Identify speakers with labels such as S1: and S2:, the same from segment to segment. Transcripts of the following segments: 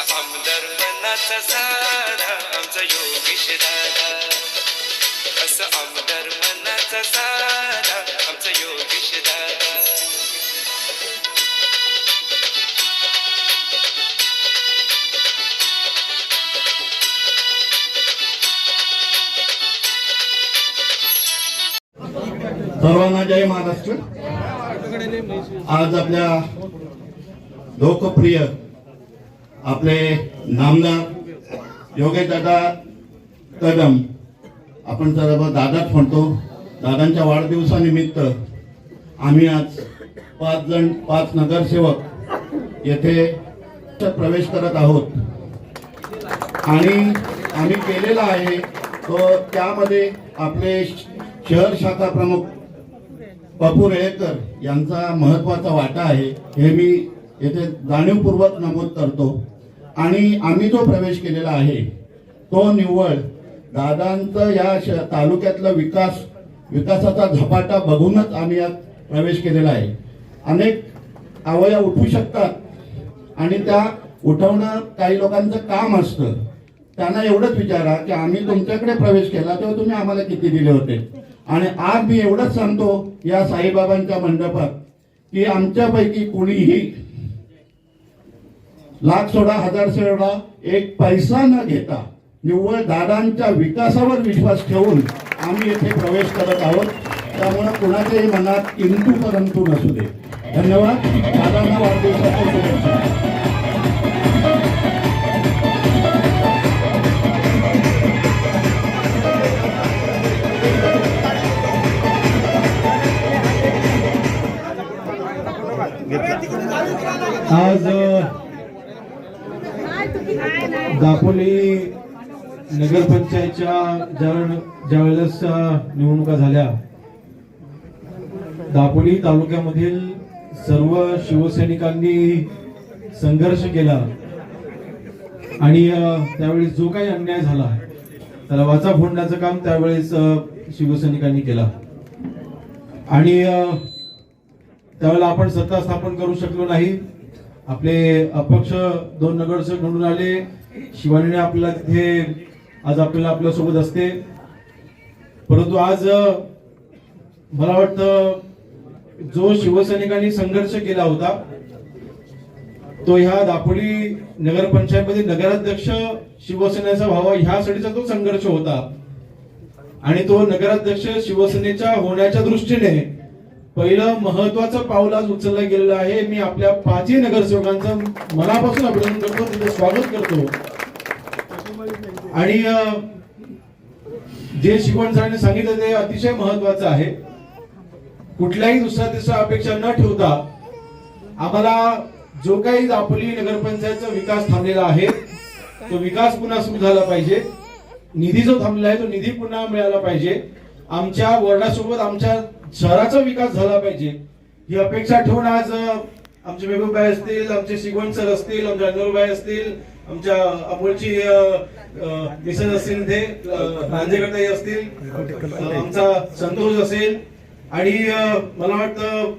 S1: आमचा आमदार मनाचा साधा आमचा योगेश दादा. असं आमदार मनाचा आमचा योगेश दादा.
S2: सर्वांना जय महाराष्ट्र. आज आपल्या लोकप्रिय आपले नामदार योगेश दादा कदम आपण सर्व दादाच म्हणतो दादांच्या वाढदिवसानिमित्त आम्ही आज पाच जण पाच नगरसेवक येथे प्रवेश करत आहोत. आणि आम्ही केलेला आहे तो त्यामध्ये आपले शहर शाखा प्रमुख बापू रेळेकर यांचा महत्त्वाचा वाटा आहे हे मी येथे जाणीवपूर्वक नमूद करतो. आणि आम्ही जो प्रवेश केलेला आहे तो निव्वळ दादांचं या श- तालुक्यातला विकास विकासाचा झपाटा बघूनच आम्ही यात प्रवेश केलेला आहे. अनेक आवया उठू शकतात आणि त्या उठवणं काही लोकांचं काम असतं. त्यांना एवढंच विचारा की आम्ही तुमच्याकडे प्रवेश केला तेव्हा तुम्ही आम्हाला किती दिले होते? आणि आज मी एवढंच सांगतो या साईबाबांच्या मंडपात की आमच्यापैकी कुणीही लाख सोडा हजार सोडा एक पैसा न घेता निव्वळ दादांच्या विकासावर विश्वास ठेवून आम्ही येथे प्रवेश करत आहोत. त्यामुळे कुणाच्याही मनात किंतु परंतु नसू दे. धन्यवाद. दादांना वाढदिवसाच्या शुभेच्छा.
S3: आज दापोली नगरपंचायतच्या ज्या वेळेस निवडणुका झाल्या दापोली तालुक्यामधील सर्व शिवसैनिकांनी संघर्ष केला आणि त्यावेळी त्यावेळेस जो काही अन्याय झाला त्याला वाचा फोडण्याचं काम त्यावेळेस शिवसैनिकांनी केला. आणि त्यावेळेला आपण सत्ता स्थापन करू शकलो नाही. आपले अपक्ष दोन नगरसेवक निवडून आले. शिवानीने आपल्याला तिथे आज आपल्याला आपल्यासोबत असते. परंतु आज मला वाटतं जो शिवसैनिकांनी संघर्ष केला होता तो ह्या दापोली नगरपंचायतमध्ये नगराध्यक्ष शिवसेनेचा व्हावा ह्यासाठीचा तो संघर्ष होता. आणि तो नगराध्यक्ष शिवसेनेच्या होण्याच्या दृष्टीने पहिलं महत्वाचं पाऊल आज उचललं गेलेलं आहे. मी आपल्या पाचही नगरसेवकांचं मनापासून अभिनंदन करतो. तिथे स्वागत करतो. आणि जे शिकवण सरांनी सांगितलं ते अतिशय महत्वाचं आहे. कुठल्याही दुसऱ्या तिसऱ्या अपेक्षा न ठेवता आम्हाला जो काही दापोली नगरपंचायतचा विकास थांबलेला आहे तो विकास पुन्हा सुरू झाला पाहिजे. निधी जो थांबलेला आहे तो निधी पुन्हा मिळाला पाहिजे. आमच्या वर्णासोबत आमच्या शहराचा विकास झाला पाहिजे. ही अपेक्षा ठेवून आज आमचे मेघूबाई असतील आमचे शिगवण सर असतील आमच्या अनवरबाई असतील आमच्या अमोलची दिसत असतील ते रांजेकरताई असतील आमचा संतोष असेल. आणि मला वाटतं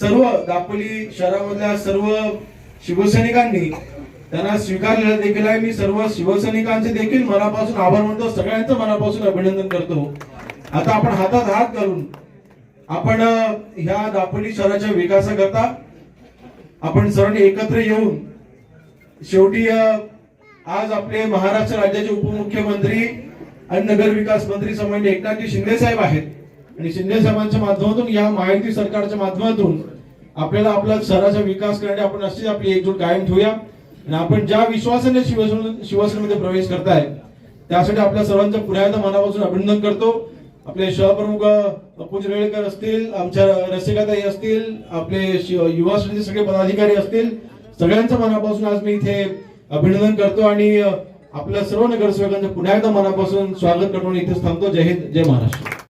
S3: सर्व दापोली शहरामधल्या सर्व शिवसैनिकांनी त्यांना स्वीकारलेलं देखील आहे. मी सर्व शिवसैनिकांचे देखील मनापासून आभार मानतो. सगळ्यांचं मनापासून अभिनंदन करतो. आता आपण हातात हात घालून आपण ह्या दापोली शहराच्या विकासाकरता आपण सर्वांनी एकत्र येऊन शेवटी आज आपले महाराष्ट्र राज्याचे उपमुख्यमंत्री आणि नगर विकास मंत्री सन्मान्य एकनाथजी शिंदे साहेब आहेत. आणि शिंदे साहेबांच्या माध्यमातून या महायुती सरकारच्या माध्यमातून आपल्याला आपला शहराचा विकास करण्यासाठी आपण अशीच आपली एकजूट कायम ठेवूया. आणि आपण ज्या विश्वासाने शिवसेने शिवसेनेमध्ये प्रवेश करताय त्यासाठी आपल्या सर्वांचं पुन्हा एकदा मनापासून अभिनंदन करतो. आपले शहप्रमुख पूज रेळकर असतील आमच्या रसिकाताई असतील आपले युवा सेनेचे सगळे पदाधिकारी असतील सगळ्यांचं मनापासून आज मी इथे अभिनंदन करतो आणि आपल्या सर्व नगरसेवकांचं पुन्हा एकदा मनापासून स्वागत करतो इथे इथेच थांबतो. जय हिंद जय महाराष्ट्र.